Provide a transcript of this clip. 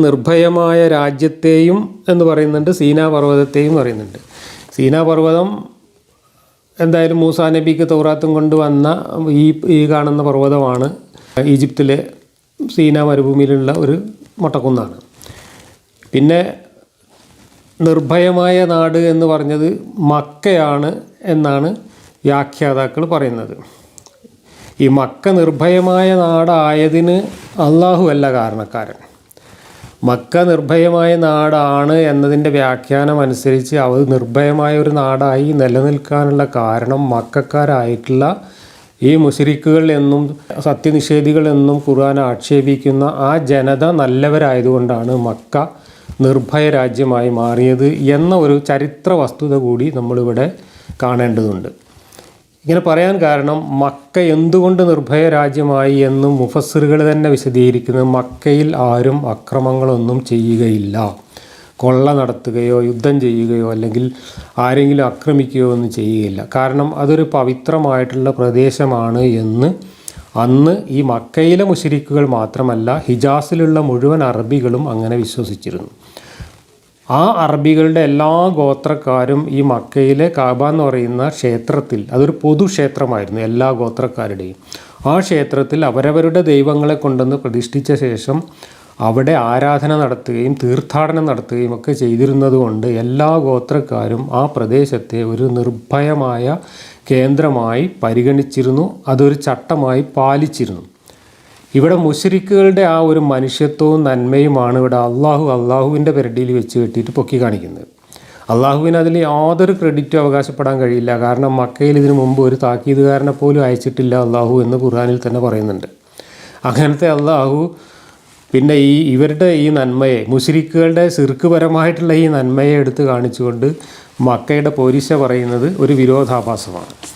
നിർഭയമായ രാജ്യത്തെയും എന്ന് പറയുന്നുണ്ട് സീനാ പർവതത്തെയും പറയുന്നുണ്ട്. സീനാ പർവതം എന്തായാലും മൂസാ നബിക്ക് തൗറാത്തും കൊണ്ടുവന്ന ഈ ഈ കാണുന്ന പർവതമാണ് ഈജിപ്തിലെ സീന മരുഭൂമിയിലുള്ള ഒരു മൊട്ടക്കുന്നാണ്. പിന്നെ നിർഭയമായ നാട് എന്ന് പറഞ്ഞത് മക്കയാണ് എന്നാണ് വ്യാഖ്യാതാക്കൾ പറയുന്നത്. ഈ മക്ക നിർഭയമായ നാടായതിന് അള്ളാഹു അല്ല കാരണക്കാരൻ. മക്ക നിർഭയമായ നാടാണ് എന്നതിന്റെ വ്യാഖ്യാനം അനുസരിച്ച് അത് നിർഭയമായ ഒരു നാടായി നിലനിൽക്കാനുള്ള കാരണം മക്കാരായിട്ടുള്ള ഈ മുഷരിക്കുകൾ എന്നും സത്യനിഷേധികൾ എന്നും ഖുർആൻ ആക്ഷേപിക്കുന്ന ആ ജനത നല്ലവരായതുകൊണ്ടാണ് മക്ക നിർഭയ രാജ്യമായി മാറിയത് എന്ന ഒരു ചരിത്ര വസ്തുത കൂടി നമ്മളിവിടെ കാണേണ്ടതുണ്ട്. ഇങ്ങനെ പറയാൻ കാരണം മക്ക എന്തുകൊണ്ട് നിർഭയ രാജ്യമായി എന്നും മുഫസ്സിറുകൾ തന്നെ വിശദീകരിക്കുന്നത് മക്കയിൽ ആരും അക്രമങ്ങളൊന്നും ചെയ്യുകയില്ല. കൊള്ള നടത്തുകയോ യുദ്ധം ചെയ്യുകയോ അല്ലെങ്കിൽ ആരെങ്കിലും ആക്രമിക്കുകയോ ഒന്നും ചെയ്യുകയില്ല. കാരണം അതൊരു പവിത്രമായിട്ടുള്ള പ്രദേശമാണ് എന്ന് അന്ന് ഈ മക്കയിലെ മുഷരിക്കുകൾ മാത്രമല്ല ഹിജാസിലുള്ള മുഴുവൻ അറബികളും അങ്ങനെ വിശ്വസിച്ചിരുന്നു. ആ അറബികളുടെ എല്ലാ ഗോത്രക്കാരും ഈ മക്കയിലെ കാബ എന്ന് പറയുന്ന ക്ഷേത്രത്തിൽ അതൊരു പൊതുക്ഷേത്രമായിരുന്നു എല്ലാ ഗോത്രക്കാരുടെയും. ആ ക്ഷേത്രത്തിൽ അവരവരുടെ ദൈവങ്ങളെ കൊണ്ടുവന്ന് പ്രതിഷ്ഠിച്ച ശേഷം അവിടെ ആരാധന നടത്തുകയും തീർത്ഥാടനം നടത്തുകയും ഒക്കെ ചെയ്തിരുന്നതുകൊണ്ട് എല്ലാ ഗോത്രക്കാരും ആ പ്രദേശത്തെ ഒരു നിർഭയമായ കേന്ദ്രമായി പരിഗണിച്ചിരുന്നു. അതൊരു ചട്ടമായി പാലിച്ചിരുന്നു. ഇവിടെ മുഷരിക്കുകളുടെ ആ ഒരു മനുഷ്യത്വവും നന്മയുമാണ് ഇവിടെ അള്ളാഹു അള്ളാഹുവിന്റെ പെരടിയിൽ വെച്ച് കെട്ടിയിട്ട് പൊക്കി കാണിക്കുന്നത്. അള്ളാഹുവിന് അതിൽ യാതൊരു ക്രെഡിറ്റും അവകാശപ്പെടാൻ കഴിയില്ല. കാരണം മക്കയിൽ ഇതിനു മുമ്പ് ഒരു താക്കീതുകാരനെ പോലും അയച്ചിട്ടില്ല അള്ളാഹു എന്ന് ഖുർആനിൽ തന്നെ പറയുന്നുണ്ട്. അങ്ങനത്തെ അള്ളാഹു പിന്നെ ഈ ഇവരുടെ ഈ നന്മയെ മുസ്ലിക്കുകളുടെ സിർക്കുപരമായിട്ടുള്ള ഈ നന്മയെ എടുത്ത് കാണിച്ചുകൊണ്ട് മക്കയുടെ പോരിശ പറയുന്നത് ഒരു വിരോധാഭാസമാണ്.